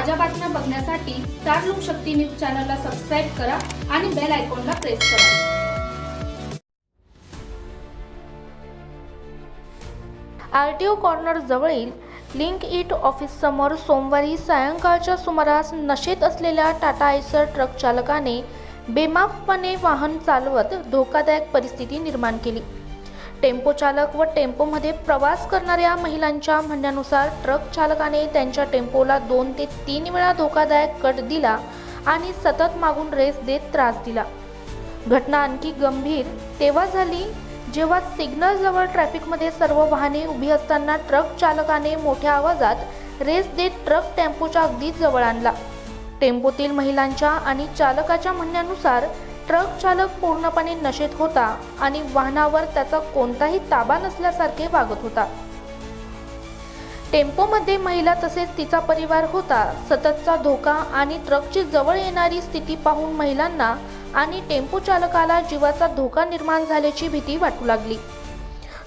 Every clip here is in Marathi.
ताज्या बातम्या बघण्यासाठी स्टार लोकशक्ती न्यूज चॅनलला सबस्क्राईब करा आणि बेल आयकॉनला प्रेस करा. आर टी ओ कॉर्नर जवळील लिंक इट ऑफिस समोर सोमवारी सायंकाळच्या सुमारास नशेत असलेल्या टाटा आयसर ट्रक चालकाने बेमाफपणे वाहन चालवत धोकादायक परिस्थिती निर्माण केली. टेम्पो चालक व टेम्पोमध्ये प्रवास करणाऱ्या महिलांच्या म्हणण्यानुसार ट्रक चालकाने त्यांच्या टेम्पोला दोन ते तीन वेळा धोकादायक कट दिला आणि सतत मागून रेस देत त्रास दिला. घटना आणखी गंभीर. तेव्हा झाली जेव्हा सिग्नल जवळ ट्रॅफिकमध्ये सर्व वाहने उभी असताना ट्रक चालकाने मोठ्या आवाजात रेस देत ट्रक टेम्पोच्या अगदी जवळ आणला. टेम्पोतील महिलांच्या आणि चालकाच्या म्हणण्यानुसार ट्रक चालक पूर्णपणे नशेत होता आणि वाहनावर त्याचा कोणताही ताबा नसल्यासारखे वागत होता. टेम्पोमध्ये महिला तसेच तिचा परिवार होता. सततचा धोका आणि ट्रकची जवळ येणारी स्थिती पाहून महिलांना आणि टेम्पो चालकाला जीवाचा धोका निर्माण झाल्याची भीती वाटू लागली.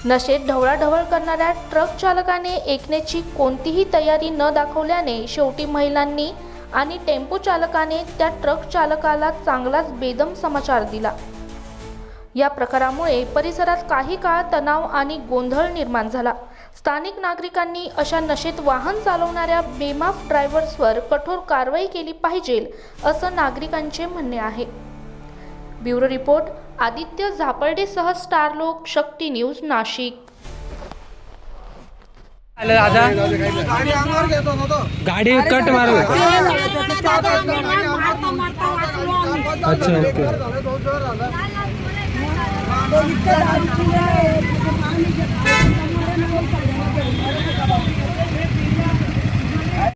नशेत ढवळाढवळ करणाऱ्या ट्रक चालकाने ऐकण्याची कोणतीही तयारी न दाखवल्याने शेवटी महिलांनी आणि टेम्पो चालकाने त्या ट्रक चालकाला चांगलाच बेदम समाचार दिला. या प्रकारामुळे परिसरात काही काळ तणाव आणि गोंधळ निर्माण झाला. स्थानिक नागरिकांनी अशा नशेत वाहन चालवणाऱ्या बेमाफ ड्रायव्हर्सवर कठोर कारवाई केली पाहिजे असं नागरिकांचे म्हणणे आहे. ब्युरो रिपोर्ट आदित्य झापर्डेसह स्टार लोक शक्ती न्यूज नाशिक. आलं दादा गाडी अंगावर घेतो ना तो गाडी कट मारू अच्छा ओके.